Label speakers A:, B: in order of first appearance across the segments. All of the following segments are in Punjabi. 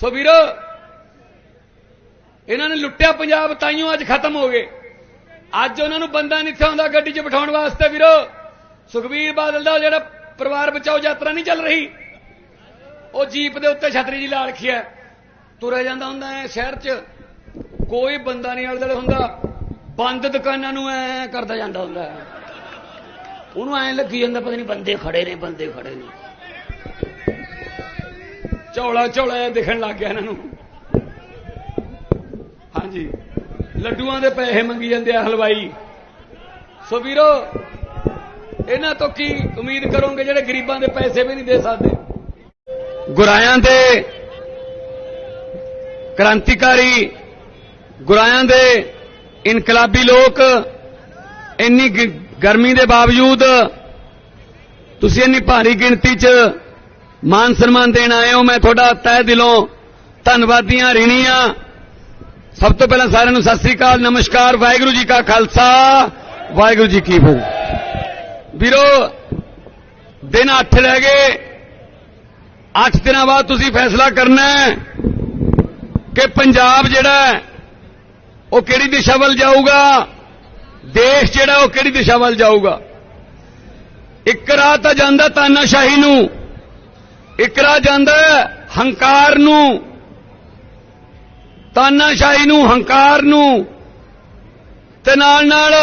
A: ਸੋ ਵੀਰੋ, ਇਹਨਾਂ ਨੇ ਲੁੱਟਿਆ ਪੰਜਾਬ, ਤਾਈਓ ਅੱਜ ਖਤਮ ਹੋ ਗਏ। ਅੱਜ ਉਹਨਾਂ ਨੂੰ ਬੰਦਾ ਨਹੀਂ ਥਾਉਂਦਾ ਗੱਡੀ 'ਚ ਬਿਠਾਉਣ ਵਾਸਤੇ ਵੀਰੋ। ਸੁਖਬੀਰ ਬਾਦਲ ਦਾ ਜਿਹੜਾ ਪਰਿਵਾਰ ਬਚਾਓ ਯਾਤਰਾ ਨਹੀਂ ਚੱਲ ਰਹੀ। ਉਹ ਜੀਪ ਦੇ ਉੱਤੇ ਛਤਰੀ ਜੀ ਲਾ ਰੱਖੀ ਹੈ। ਤੁਰਿਆ ਜਾਂਦਾ ਹੁੰਦਾ ਹੈ ਸ਼ਹਿਰ 'ਚ। ਕੋਈ ਬੰਦਾ ਨਹੀਂ ਆਲੇ ਦੁਆਲੇ ਹੁੰਦਾ। ਬੰਦ ਦੁਕਾਨਾਂ ਨੂੰ ਐ ਕਰਦਾ ਜਾਂਦਾ ਹੁੰਦਾ। ਹੈ ਉਹਨੂੰ ਐ ਲੱਗੀ ਜਾਂਦਾ, ਪਤਾ ਨਹੀਂ ਬੰਦੇ ਖੜੇ ਨੇ, ਬੰਦੇ ਖੜੇ ਨੇ। ਝੋਲਾ ਝੋਲਾ ਦਿਖਣ ਲੱਗ ਗਿਆ ਇਹਨਾਂ ਨੂੰ। ਹਾਂਜੀ। ਲੱਡੂਆਂ ਦੇ ਪੈਸੇ ਮੰਗੀ ਜਾਂਦੇ ਆ ਹਲਵਾਈ। ਸੋ ਵੀਰੋ, ਇਹਨਾਂ ਤੋਂ ਕੀ ਉਮੀਦ ਕਰੋਗੇ ਜਿਹੜੇ ਗਰੀਬਾਂ ਦੇ ਪੈਸੇ ਵੀ ਨਹੀਂ ਦੇ ਸਕਦੇ? ਗੁਰਾਇਆਂ ਦੇ ਕ੍ਰਾਂਤੀਕਾਰੀ, ਗੁਰਾਇਆਂ ਦੇ ਇਨਕਲਾਬੀ ਲੋਕ, ਇੰਨੀ ਗਰਮੀ ਦੇ ਬਾਵਜੂਦ ਤੁਸੀਂ ਇੰਨੀ ਭਾਰੀ ਗਿਣਤੀ 'ਚ ਮਾਨ ਸਨਮਾਨ ਦੇਣ ਆਏ ਹੋ, ਮੈਂ ਤੁਹਾਡਾ ਤਹਿ ਦਿਲੋਂ ਧੰਨਵਾਦੀਆਂ ਰਿਣੀ ਸਭ ਤੋਂ ਪਹਿਲਾਂ ਸਾਰਿਆਂ ਨੂੰ ਸਤਿ ਸ੍ਰੀ ਅਕਾਲ, ਨਮਸਕਾਰ, ਵਾਹਿਗੁਰੂ ਜੀ ਕਾ ਖਾਲਸਾ, ਵਾਹਿਗੁਰੂ ਜੀ ਕੀ ਫਤਿਹ। ਵੀਰੋ, ਦਿਨ 8 ਰਹਿ ਗਏ। 8 ਦਿਨਾਂ ਬਾਅਦ ਤੁਸੀਂ ਫੈਸਲਾ ਕਰਨਾ ਹੈ ਕਿ ਪੰਜਾਬ ਜਿਹੜਾ ਉਹ ਕਿਹੜੀ ਦਿਸ਼ਾ ਵੱਲ ਜਾਊਗਾ? ਦੇਸ਼ ਜਿਹੜਾ, ਉਹ ਕਿਹੜੀ ਦਿਸ਼ਾ ਵੱਲ ਜਾਊਗਾ? ਇੱਕ ਰਾਹ ਤਾਂ ਜਾਂਦਾ ਤਾਨਾਸ਼ਾਹੀ ਨੂੰ। ਇੱਕ ਰਾਹ ਜਾਂਦਾ ਹੰਕਾਰ ਨੂੰ, ਤਾਨਾਸ਼ਾਹੀ ਨੂੰ, ਹੰਕਾਰ ਨੂੰ, ਤੇ ਨਾਲ ਨਾਲ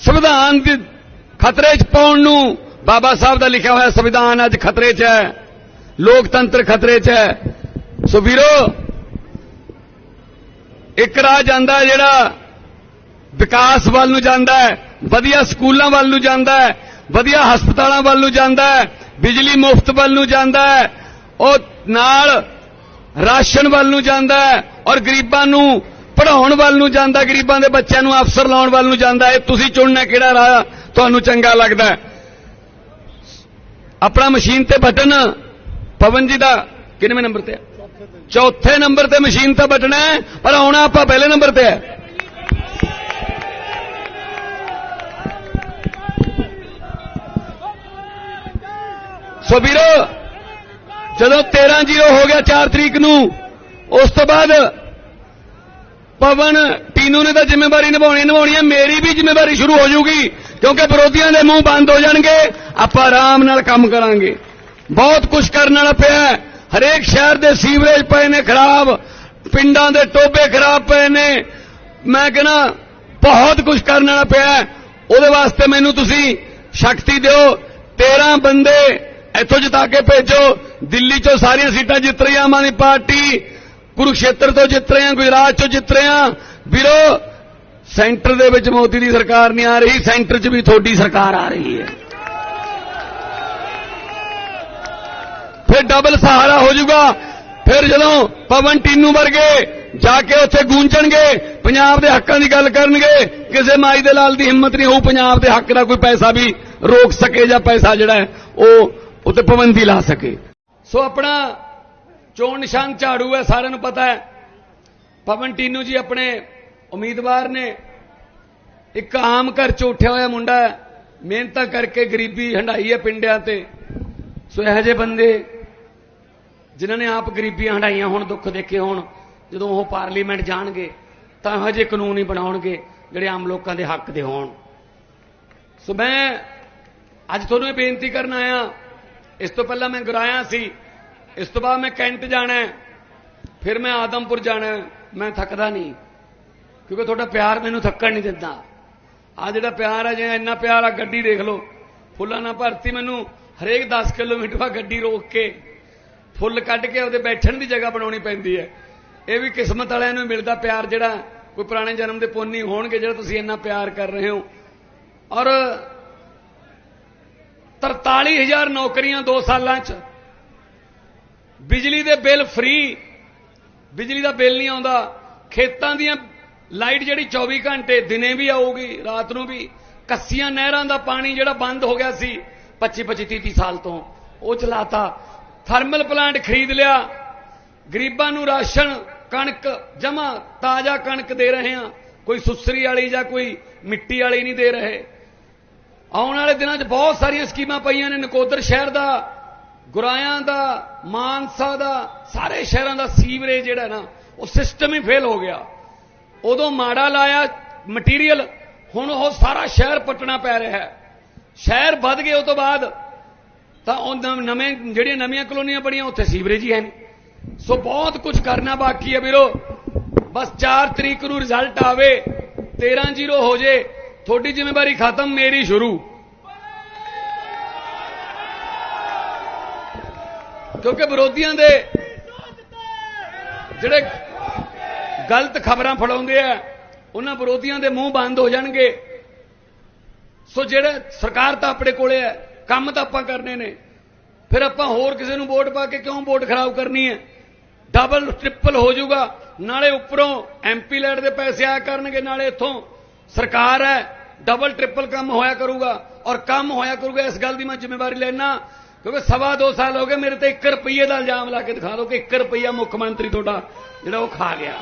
A: ਸੰਵਿਧਾਨ ਦੇ ਖਤਰੇ 'ਚ ਪਾਉਣ ਨੂੰ, ਬਾਬਾ ਸਾਹਿਬ ਦਾ ਲਿਖਿਆ ਹੋਇਆ ਸੰਵਿਧਾਨ ਅੱਜ ਖਤਰੇ 'ਚ ਹੈ, ਲੋਕਤੰਤਰ ਖਤਰੇ 'ਚ ਹੈ। ਸੋ ਵੀਰੋ ਇੱਕ ਰਾਹ ਜਾਂਦਾ ਜਿਹੜਾ ਵਿਕਾਸ ਵੱਲ ਨੂੰ ਜਾਂਦਾ ਹੈ, ਵਧੀਆ ਸਕੂਲਾਂ ਵੱਲ ਨੂੰ ਜਾਂਦਾ ਹੈ, ਵਧੀਆ ਹਸਪਤਾਲਾਂ ਵੱਲ ਨੂੰ ਜਾਂਦਾ ਹੈ ਬਿਜਲੀ ਮੁਫਤ ਵੱਲ ਨੂੰ ਜਾਂਦਾ ਹੈ, ਉਹ ਨਾਲ ਰਾਸ਼ਨ ਵੱਲ ਨੂੰ ਜਾਂਦਾ ਹੈ ਔਰ ਗਰੀਬਾਂ ਨੂੰ ਪੜਾਉਣ ਵੱਲ ਨੂੰ ਜਾਂਦਾ ਗਰੀਬਾਂ ਦੇ ਬੱਚਿਆਂ ਨੂੰ ਅਫਸਰ ਲਾਉਣ ਵੱਲ ਨੂੰ ਜਾਂਦਾ ਇਹ ਤੁਸੀਂ ਚੁਣਨਾ ਕਿਹੜਾ ਰਾਹ ਤੁਹਾਨੂੰ ਚੰਗਾ ਲੱਗਦਾ ਹੈ। ਆਪਣਾ ਮਸ਼ੀਨ ਤੇ ਬਟਨ, ਪਵਨ ਜੀ ਦਾ ਕਿੰਨਵੇਂ ਨੰਬਰ ਤੇ ਹੈ? ਚੌਥੇ ਨੰਬਰ ਤੇ ਮਸ਼ੀਨ ਤੇ ਬਟਨ ਹੈ, ਪਰ ਆਉਣਾ ਆਪਾਂ ਪਹਿਲੇ ਨੰਬਰ ਤੇ ਹੈ। ਸੋ ਵੀਰੋ, ਜਦੋਂ 13 ਜ਼ੀਰੋ ਹੋ ਗਿਆ 4 ਤਰੀਕ ਨੂੰ, ਉਸ ਤੋਂ ਬਾਅਦ ਪਵਨ ਟੀਨੂ ਨੇ ਤਾਂ ਜ਼ਿੰਮੇਵਾਰੀ ਨਿਭਾਉਣੀ ਨਿਭਾਉਣੀ ਹੈ। ਮੇਰੀ ਵੀ ਜ਼ਿੰਮੇਵਾਰੀ ਸ਼ੁਰੂ ਹੋ ਜਾਊਗੀ, ਕਿਉਂਕਿ ਵਿਰੋਧੀਆਂ ਦੇ ਮੂੰਹ ਬੰਦ ਹੋ ਜਾਣਗੇ। ਆਪਾਂ ਆਰਾਮ ਨਾਲ ਕੰਮ ਕਰਾਂਗੇ। ਬਹੁਤ ਕੁਝ ਕਰਨ ਵਾਲਾ ਪਿਆ ਹਰੇਕ ਸ਼ਹਿਰ ਦੇ ਸੀਵਰੇਜ ਪਏ ਨੇ ਖਰਾਬ, ਪਿੰਡਾਂ ਦੇ ਟੋਬੇ ਖਰਾਬ ਪਏ ਨੇ। ਮੈਂ ਕਹਿੰਦਾ, ਬਹੁਤ ਕੁਝ ਕਰਨ ਵਾਲਾ ਪਿਆ ਉਹਦੇ ਵਾਸਤੇ ਮੈਨੂੰ ਤੁਸੀਂ ਸ਼ਕਤੀ ਦਿਓ। 13 ਬੰਦੇ ਇੱਥੋਂ ਜਿਤਾ ਕੇ ਭੇਜੋ। ਦਿੱਲੀ ਚੋਂ ਸਾਰੀਆਂ ਸੀਟਾਂ ਜਿੱਤ ਰਹੀ ਆਮ ਆਦਮੀ ਪਾਰਟੀ। ਕੁਰੂਖੇਤਰ ਤੋਂ ਜਿੱਤ ਰਹੇ ਆ ਗੁਜਰਾਤ ਚੋਂ ਜਿੱਤ ਰਹੇ ਹਾਂ। ਵੀਰੋ, ਸੈਂਟਰ ਦੇ ਵਿੱਚ ਮੋਦੀ ਦੀ ਸਰਕਾਰ ਨਹੀਂ ਆ ਰਹੀ, ਸੈਂਟਰ 'ਚ ਵੀ ਤੁਹਾਡੀ ਸਰਕਾਰ ਆ ਰਹੀ ਹੈ। ਫਿਰ ਡਬਲ ਸਹਾਰਾ ਹੋ ਜਾਊਗਾ। ਫਿਰ ਜਦੋਂ ਪਵਨ ਟੀਨੂ ਵਰਗੇ ਜਾ ਕੇ ਉੱਥੇ ਗੂੰਜਣਗੇ, ਪੰਜਾਬ ਦੇ ਹੱਕਾਂ ਦੀ ਗੱਲ ਕਰਨਗੇ, ਕਿਸੇ ਮਾਈ ਦੇ ਲਾਲ ਦੀ ਹਿੰਮਤ ਨਹੀਂ ਹੋਊ, ਪੰਜਾਬ ਦੇ ਹੱਕ ਦਾ ਕੋਈ ਪੈਸਾ ਵੀ ਰੋਕ ਸਕੇ ਜਾਂ ਪੈਸਾ ਜਿਹੜਾ ਉਹ ਉੱਤੇ ਪਾਬੰਦੀ ਲਾ ਸਕੇ। ਸੋ ਆਪਣਾ ਚੋਣ ਨਿਸ਼ਾਨ ਝਾੜੂ ਹੈ, ਸਾਰਿਆਂ ਨੂੰ ਪਤਾ ਹੈ। ਪਵਨ ਟੀਨੂ ਜੀ ਆਪਣੇ ਉਮੀਦਵਾਰ ਨੇ। ਇੱਕ ਆਮ ਘਰ ਚ ਉੱਠਿਆ ਹੋਇਆ ਮੁੰਡਾ ਹੈ। ਮਿਹਨਤਾਂ ਕਰਕੇ ਗਰੀਬੀ ਹੰਡਾਈ ਹੈ ਪਿੰਡਿਆਂ ਤੇ। ਸੋ ਇਹੋ ਜਿਹੇ ਬੰਦੇ ਜਿਨ੍ਹਾਂ ਨੇ ਆਪ ਗਰੀਬੀਆਂ ਹੰਡਾਈਆਂ ਹੁਣ, ਦੁੱਖ ਦੇਖੇ ਹੋਣ, ਜਦੋਂ ਉਹ ਪਾਰਲੀਮੈਂਟ ਜਾਣਗੇ, ਤਾਂ ਇਹੋ ਜਿਹੇ ਕਾਨੂੰਨ ਹੀ ਬਣਾਉਣਗੇ ਜਿਹੜੇ ਆਮ ਲੋਕਾਂ ਦੇ ਹੱਕ ਦੇ ਹੋਣ। ਸੋ ਮੈਂ ਅੱਜ ਤੁਹਾਨੂੰ ਇਹ ਬੇਨਤੀ ਕਰਨ ਆਇਆ ਇਸ ਤੋਂ ਪਹਿਲਾਂ ਮੈਂ ਗੁਰਾਇਆ ਸੀ। ਇਸ ਤੋਂ ਬਾਅਦ ਮੈਂ ਕੈਂਟ ਜਾਣਾ ਫਿਰ ਮੈਂ ਆਦਮਪੁਰ ਜਾਣਾ ਮੈਂ ਥੱਕਦਾ ਨਹੀਂ। ਕਿਉਂਕਿ ਤੁਹਾਡਾ ਪਿਆਰ ਮੈਨੂੰ ਥੱਕਣ ਨਹੀਂ ਦਿੰਦਾ। ਆ ਜਿਹੜਾ ਪਿਆਰ ਹੈ ਜੇ ਇੰਨਾ ਪਿਆਰ ਆ, ਗੱਡੀ ਦੇਖ ਲਓ। ਫੁੱਲਾਂ ਨਾਲ ਭਰਤੀ ਮੈਨੂੰ ਹਰੇਕ 10 ਕਿਲੋਮੀਟਰ ਬਾਅਦ ਗੱਡੀ ਰੋਕ ਕੇ ਫੁੱਲ ਕੱਢ ਕੇ ਉਹਦੇ ਬੈਠਣ ਦੀ ਜਗ੍ਹਾ ਬਣਾਉਣੀ ਪੈਂਦੀ ਹੈ। ਇਹ ਵੀ ਕਿਸਮਤ ਵਾਲਿਆਂ ਨੂੰ ਮਿਲਦਾ ਪਿਆਰ ਜਿਹੜਾ। ਕੋਈ ਪੁਰਾਣੇ ਜਨਮ ਦੇ ਪੁੰਨੀ ਹੋਣਗੇ, ਜਿਹੜਾ ਤੁਸੀਂ ਇੰਨਾ ਪਿਆਰ ਕਰ ਰਹੇ ਹੋ। ਔਰ 43000 ਨੌਕਰੀਆਂ 2 ਸਾਲਾਂ 'ਚ। ਬਿਜਲੀ ਦੇ ਬਿੱਲ ਫ੍ਰੀ ਬਿਜਲੀ ਦਾ ਬਿੱਲ ਨਹੀਂ ਆਉਂਦਾ। ਖੇਤਾਂ ਦੀਆਂ ਲਾਈਟ ਜਿਹੜੀ 24 ਘੰਟੇ ਦਿਨੇ ਵੀ ਆਊਗੀ, ਰਾਤ ਨੂੰ ਵੀ। ਕੱਸੀਆਂ ਨਹਿਰਾਂ ਦਾ ਪਾਣੀ ਜਿਹੜਾ ਬੰਦ ਹੋ ਗਿਆ ਸੀ 25 25 30 ਸਾਲ ਤੋਂ, ਉਹ ਚਲਾਤਾ। ਥਰਮਲ ਪਲਾਂਟ ਖਰੀਦ ਲਿਆ। ਗਰੀਬਾਂ ਨੂੰ ਰਾਸ਼ਨ, ਕਣਕ ਜਮਾ ਤਾਜ਼ਾ ਕਣਕ ਦੇ ਰਹੇ ਹਾਂ। ਕੋਈ ਸੁਸਰੀ ਵਾਲੀ ਜਾਂ ਕੋਈ ਮਿੱਟੀ ਵਾਲੀ ਨਹੀਂ ਦੇ ਰਹੇ। ਆਉਣ ਵਾਲੇ ਦਿਨਾਂ 'ਚ ਬਹੁਤ ਸਾਰੀਆਂ ਸਕੀਮਾਂ ਪਈਆਂ ਨੇ। ਨਕੋਦਰ ਸ਼ਹਿਰ ਦਾ, ਗੁਰਾਇਆਂ ਦਾ, ਮਾਨਸਾ ਦਾ, ਸਾਰੇ ਸ਼ਹਿਰਾਂ ਦਾ ਸੀਵਰੇਜ ਜਿਹੜਾ ਨਾ, ਉਹ ਸਿਸਟਮ ਹੀ ਫੇਲ ਹੋ ਗਿਆ। ਉਦੋਂ ਮਾੜਾ ਲਾਇਆ ਮਟੀਰੀਅਲ ਹੁਣ ਉਹ ਸਾਰਾ ਸ਼ਹਿਰ ਪਟਣਾ ਪੈ ਰਿਹਾ ਹੈ। ਸ਼ਹਿਰ ਵੱਧ ਗਏ ਉਸ ਤੋਂ ਬਾਅਦ, ਤਾਂ ਉਹ ਨਵੇਂ ਜਿਹੜੀਆਂ ਨਵੀਆਂ ਕਲੋਨੀਆਂ ਬਣੀਆਂ, ਉੱਥੇ ਸੀਵਰੇਜ ਹੀ ਹੈ ਨਹੀਂ। ਸੋ ਬਹੁਤ ਕੁਝ ਕਰਨਾ ਬਾਕੀ ਹੈ ਵੀਰੋ। ਬਸ 4 ਤਰੀਕ ਨੂੰ ਰਿਜ਼ਲਟ ਆਵੇ 13-0 ਹੋ ਜੇ ਤੁਹਾਡੀ ਜ਼ਿੰਮੇਵਾਰੀ ਖਤਮ, ਮੇਰੀ ਸ਼ੁਰੂ। ਕਿਉਂਕਿ ਵਿਰੋਧੀਆਂ ਦੇ ਜਿਹੜੇ ਗਲਤ ਖਬਰਾਂ ਫੜਾਉਂਦੇ ਆ, ਉਹਨਾਂ ਵਿਰੋਧੀਆਂ ਦੇ ਮੂੰਹ ਬੰਦ ਹੋ ਜਾਣਗੇ। ਸੋ ਜਿਹੜਾ ਸਰਕਾਰ ਤਾਂ ਆਪਣੇ ਕੋਲੇ ਹੈ, ਕੰਮ ਤਾਂ ਆਪਾਂ ਕਰਨੇ ਨੇ। ਫਿਰ ਆਪਾਂ ਹੋਰ ਕਿਸੇ ਨੂੰ ਵੋਟ ਪਾ ਕੇ ਕਿਉਂ ਵੋਟ ਖਰਾਬ ਕਰਨੀ ਹੈ? ਡਬਲ ਟ੍ਰਿਪਲ ਹੋ ਜਾਊਗਾ। ਨਾਲੇ ਉੱਪਰੋਂ ਐਮਪੀ ਲੈਟ ਦੇ ਪੈਸੇ ਆਇਆ ਕਰਨਗੇ, ਨਾਲੇ ਇੱਥੋਂ। ਸਰਕਾਰ ਹੈ ਡਬਲ ਟ੍ਰਿਪਲ ਕੰਮ ਹੋਇਆ ਕਰੂਗਾ। ਔਰ ਕੰਮ ਹੋਇਆ ਕਰੂਗਾ, ਇਸ ਗੱਲ ਦੀ ਮੈਂ ਜ਼ਿੰਮੇਵਾਰੀ ਲੈਣਾ ਕਿਉਂਕਿ ਸਵਾ ਦੋ ਸਾਲ ਹੋ ਗਏ, ਮੇਰੇ ਤੇ 1 ਰੁਪਏ ਦਾ ਇਲਜ਼ਾਮ ਲਾ ਕੇ ਦਿਖਾ ਦਿਓ ਕਿ 1 ਰੁਪਈਆ ਮੁੱਖ ਮੰਤਰੀ ਤੁਹਾਡਾ ਜਿਹੜਾ ਉਹ ਖਾ ਗਿਆ।